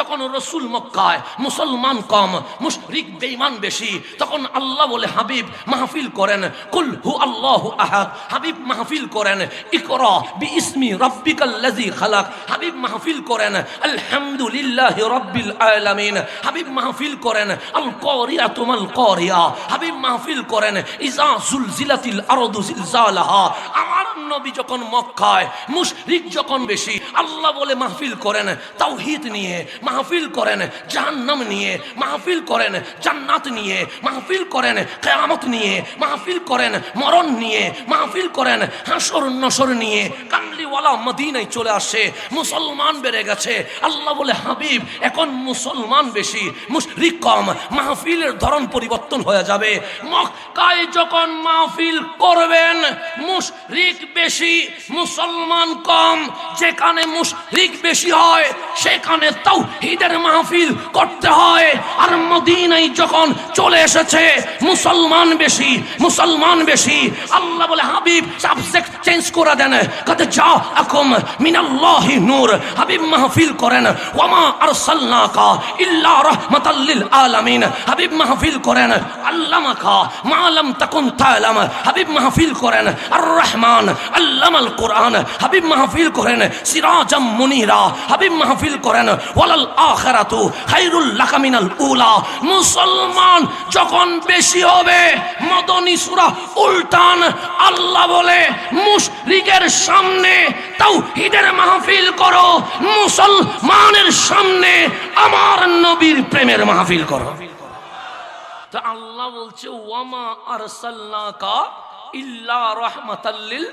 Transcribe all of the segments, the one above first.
যখন রসুল মক্কায় মুসলমান কম, মুশরিক বেঈমান বেশি, তখন আল্লাহ বলে, হাবিব, মাহফিল করেন। কুল হু আল্লাহু আহাদ। হাবিব, মাহফিল করেন। ইকরা বি ইসমি রাব্বিকাল্লাযী খালাক। হাবিব, মাহফিল করেন। আলহামদুলিল্লাহি রাব্বিল আলামিন। হাবিব, মাহফিল করেন। আল কারিয়াতু মাল কারিয়া। হাবিব, মাহফিল করেন। ইজা জুলজিলাতিল আরদু জিলজালাহা। আমার নবী যখন মক্কায়, মুশরিক যখন বেশি, আল্লাহ বলে, মাহফিল করেন। তাওহীদ নিয়ে মাহফিল করেন, জাহান্নাম নিয়ে মাহফিল করেন, জান্নাত নিয়ে মাহফিল করেন, কিয়ামত নিয়ে মাহফিল করেন, মরণ নিয়ে মাহফিল করেন, হাসর নসর নিয়ে কামলিওয়ালা মদিনায় চলে আসে, মুসলমান বেড়ে গেছে। আল্লাহ বলে, হাবিব, এখন মুসলমান বেশি, মুশরিক কম, মাহফিলের ধরন পরিবর্তন হয়ে যাবে। মক্কায় যখন মাহফিল করবেন, মুশরিক বেশি, মুসলমান কম, যেখানে মুশরিক বেশি হয়, সেখানে তাওহীদের মাহফিল করতে হয়। আর মদিনায় যখন চলে এসেছে, মুসলমান বেশি মুসলমান বেশি। আল্লাহ বলে, হাবিব সাবজেক্ট চেঞ্জ করে দেন। কত যা আকুম মিনাল্লাহি নূর। হাবিব মাহফিল করেন। ওমা ওয়ামা আরসালনাকা ইল্লা রাহমাতাল আলামিন। হাবিব মাহফিল করেন। আল্লামাকা মা লাম তাকুন তালাম। হাবিব মাহফিল করেন। আর রহমান আল্লামাল কোরআন। হাবিব মাহফিল করেন সিরাজাম মুনিরা। হাবিব মাহফিল করেন। ওয়ালাল লাকা মিনাল উলা। মুসলমান যখন বেশি হবে, মদনী সূরা উল্টান আল্লাহ বলে, মুশরিকের সামনে তাওহীদের মাহফিল করো, মুসলমানের সামনে আমার নবীর প্রেমের মাহফিল করো। তা আল্লাহ বলছে, ওয়ামা আরসালনাকা ইল্লা রাহমাতাল্লিল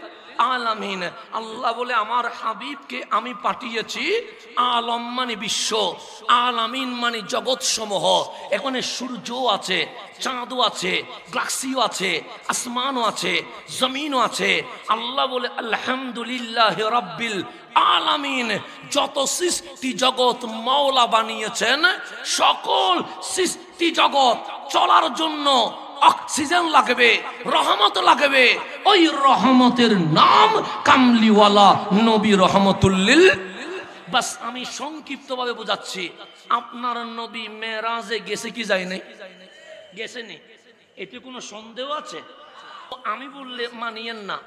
আলামিন, আল্লাহ বলে, আমার হাবিবকে আমি পাঠিয়েছি আলম মানে বিশ্ব, আলামিন মানে জগৎ সমূহ এখানে সূর্য আছে, চাঁদও আছে গ্লাক্সিও আছে, আসমানও আছে, জমিনও আছে। আল্লাহ বলে, আলহামদুলিল্লাহ রব্বিল আলামিন, যত সৃষ্টি জগৎ মাওলা বানিয়েছেন, সকল সৃষ্টি জগৎ চলার জন্য অক্সিজেন লাগবে, রহমত লাগবে। ওই রহমতের নাম কামলিওয়ালা নবী রহমতুল্লিল। বাস, আমি সংক্ষিপ্তভাবে বোঝাচ্ছি, আপনার নবী মেরাজে গেছে কি যায় নাই গেছে নি এতে কোনো সন্দেহ আছে? আমি বললে মানিয়েন না।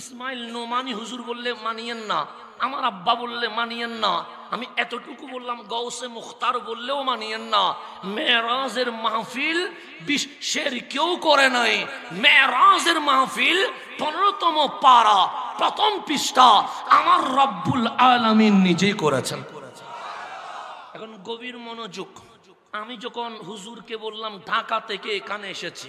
ইসমাইল নোমানি হুজুর বললে মানিয়েন না, আমার আব্বা বললে মানিয়েন না, আমি এতটুকু বললাম গৌসে মুখতার বললেও মানিয়েন না। মেরাজের মাহফিল বিশ্বের কেউ করে নাই মেরাজের মাহফিল পনেরোতম পারা প্রথম পৃষ্ঠা আমার রব্বুল আলামিন নিজেই করেছেন। এখন গভীর মনোযোগ। আমি যখন হুজুরকে বললাম ঢাকা থেকে এখানে এসেছি,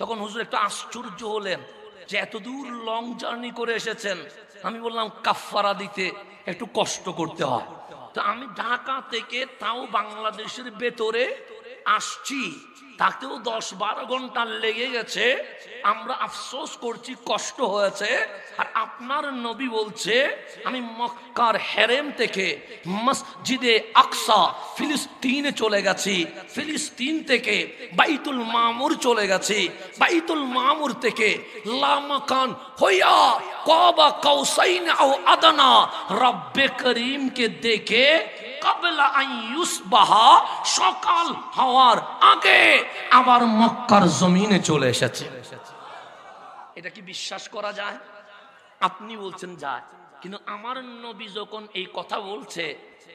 তখন হুজুর একটু আশ্চর্য হলেন। যে এতদূর লং জার্নি করে এসেছেন, আমি বললাম কাফারা দিতে একটু কষ্ট করতে হয়। তো আমি ঢাকা থেকে তাও বাংলাদেশের ভেতরে আসছি। তাতেও দশ বারো ঘণ্টা লেগে গেছে। আমরা আফসোস করছি, কষ্ট হয়েছে। আর আপনার নবী বলছে, আমি মক্কার হেরেম থেকে মসজিদে আকসা, ফিলিস্তিনে চলে গেছি। ফিলিস্তিন থেকে বাইতুল মামুর চলে গেছি। বাইতুল মামুর থেকে লামাকান হইয়া কবা কাউসাইন আও আদানা, রব্বে করিমকে দেখে কাবলা বাহা সকাল হওয়ার আগে আবার মক্কার জমিনে চলে এসেছে। এটা কি বিশ্বাস করা যায়? আপনি বলছেন যায়, কিন্তু আমার নবী যখন এই কথা বলছে,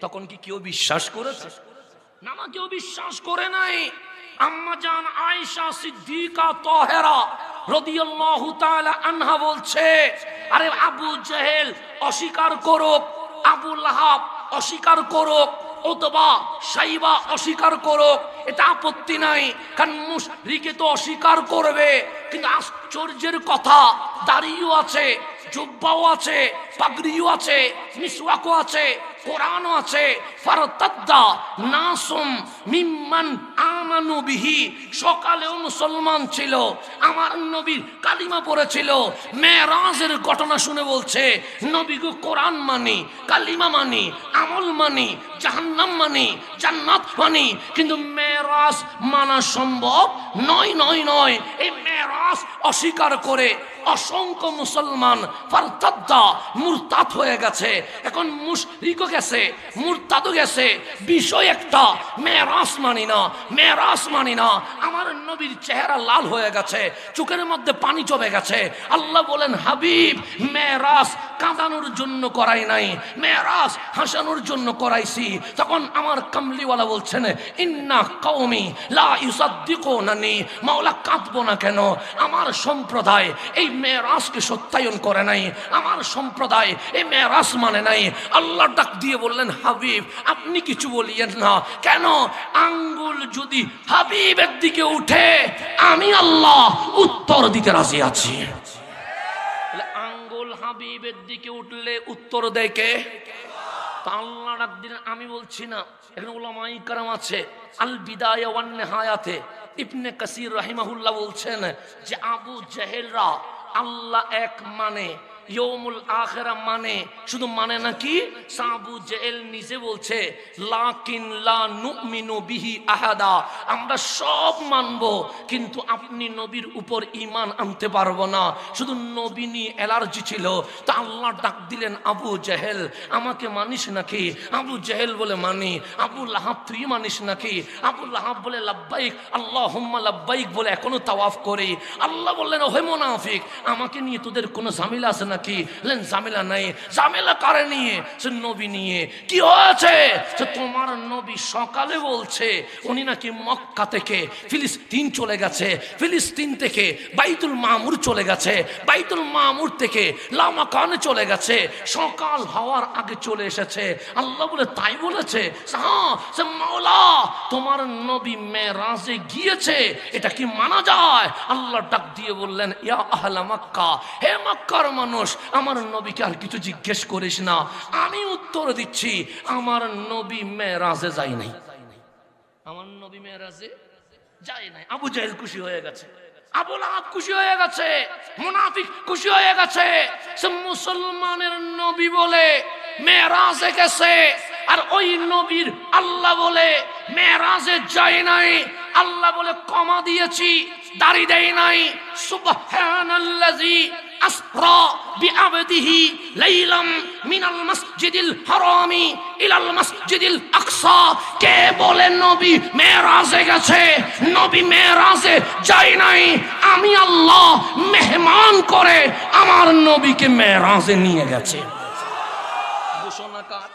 তখন কি কেউ বিশ্বাস করেছে? না, কেউ বিশ্বাস করে নাই। আম্মা জান আয়েশা সিদ্দিকা তাহেরা রাদিয়াল্লাহু তাআলা আনহা বলছে, আরে আবু জেহেল, অস্বীকার করুক, আবু লাহাব অস্বীকার করুক, অথবা সাইবা অস্বীকার করুক, এটা আপত্তি নাই। কারণ মুশরিকে তো অস্বীকার করবে, কিন্তু আশ্চর্যের কথা, দাড়িও আছে, জুব্বাও আছে, পাগড়িও আছে, মিসওয়াকও আছে, কোরআনও আছে। ফারতাদ্দা নাসুম মিম্মান বিহি সকালেও মুসলমান ছিল, আমার নবীর কালিমা পড়েছিল, মেয়েরাজের ঘটনা শুনে বলছে, নবী গো, কোরআন মানি, কালিমা মানি, আমল মানি, জাহান্নাম মানি, জান্নাত মানি। কিন্তু মেয়েরাজ মানা সম্ভব নয় নয় নয়। এই মেরাজ অস্বীকার করে অসংখ্য মুসলমান মুরতাদ হয়ে গেছে। এখন মুশরিকও গেছে, মুরতাদও গেছে। বিষয় একটা মেরাস মানি না মেরাস মানি না। আমার নবীর চেহারা লাল হয়ে গেছে, চোখের মধ্যে পানি চবে গেছে। আল্লাহ বলেন, হাবিব মেরাস কাঁদানোর জন্য করাই নাই মেরাজ হাসানোর জন্য করাইছি। তখন আমার কামলিওয়ালা বলছেন, ইন্না কওমি লা ইউসাদ্দিকুনানি, মাওলা কাঁদবো না কেন? আমার সম্প্রদায় এই মেরাজকে সত্যায়ন করে নাই, আমার সম্প্রদায় এই মেরাজ মানে নাই। আল্লাহ ডাক দিয়ে বললেন, হাবিব, আপনি কিছু বলিয়েন না। কেন? আঙ্গুল যদি হাবিবের দিকে উঠে, আমি আল্লাহ উত্তর দিতে রাজি আছি। হাবিবের দিকে উঠলে উত্তর দেয় কে? আমি বলছি না, এখানে ওলামাই কারাম আছে। আল বিদায় ওয়ান নেহায়াতে ইবনে কাসির রাহিমাহুল্লাহ বলছেন যে আবু জাহেলরা আল্লাহ এক মানে ইয়মুল আখেরা মানে শুধু মানে নাকি সাবু জেল নিজে বলছে, লাকিন লা নুমিনু বিহি আহাদা। আমরা সব মানব, কিন্তু আপনি নবীর উপর ইমান আনতে পারব না। শুধু নবী নিয়ে অ্যালার্জি ছিল, তা আল্লাহ ডাক দিলেন, আবু জেহেল, আমাকে মানিস নাকি? আবু জেহেল বলে মানি, আবু লাহাব তুই মানিস নাকি? আবু লাহাব বলে, লাব্বাইক আল্লাহ হুম্মা লাব্বাইক বলে এখনও তাওয়াফ করি। আল্লাহ বললেন, ওহে মোনাফিক, আমাকে নিয়ে তোদের কোনো ঝামেলা আছে নাকি বললেন ঝামেলা নাই, ঝামেলা কারে নিয়ে? সে নবী নিয়ে। কি হয়েছে? সে তোমার নবী সকালে বলছে, উনি নাকি মক্কা থেকে ফিলিস্তিন চলে গেছে। ফিলিস্তিন থেকে বাইতুল মামুর চলে গেছে। বাইতুল মামুর থেকে লামাকানে চলে গেছে। সকাল হওয়ার আগে চলে এসেছে। আল্লাহ বলে, তাই বলেছে? হ্যাঁ সে মাওলা, তোমার নবী মেরাজে গিয়েছে। এটা কি মানা যায়? আল্লাহ ডাক দিয়ে বললেন, ইয়া আহলা মক্কা। হে মক্কার মানুষ আমার নবীকে আর কিছু জিজ্ঞেস করিস না। আমি উত্তর দিচ্ছি, আমার নবী মেরাজে যাই নাই। আমার নবী মেরাজে যায় নাই। আবু জাহেল খুশি হয়ে গেছে। মুসলমানের নবী বলে, মেরাজে গেছে। আর ওই নবীর আল্লাহ বলে, মেরাজে যায় নাই। আল্লাহ বলে কমা দিয়েছি, দাড়ি দেয় নাই। আসরা বিআবদিহি লাইলাম মিনাল মাসজিদিল হারামি ইলাল মসজিদিল আকসা কে বলে নবী মেরাজে গেছে? নবী মেরাজে যাই নাই। আমি আল্লাহ মেহমান করে আমার নবীকে মেরাজে নিয়ে গেছে। ঘোষণা কার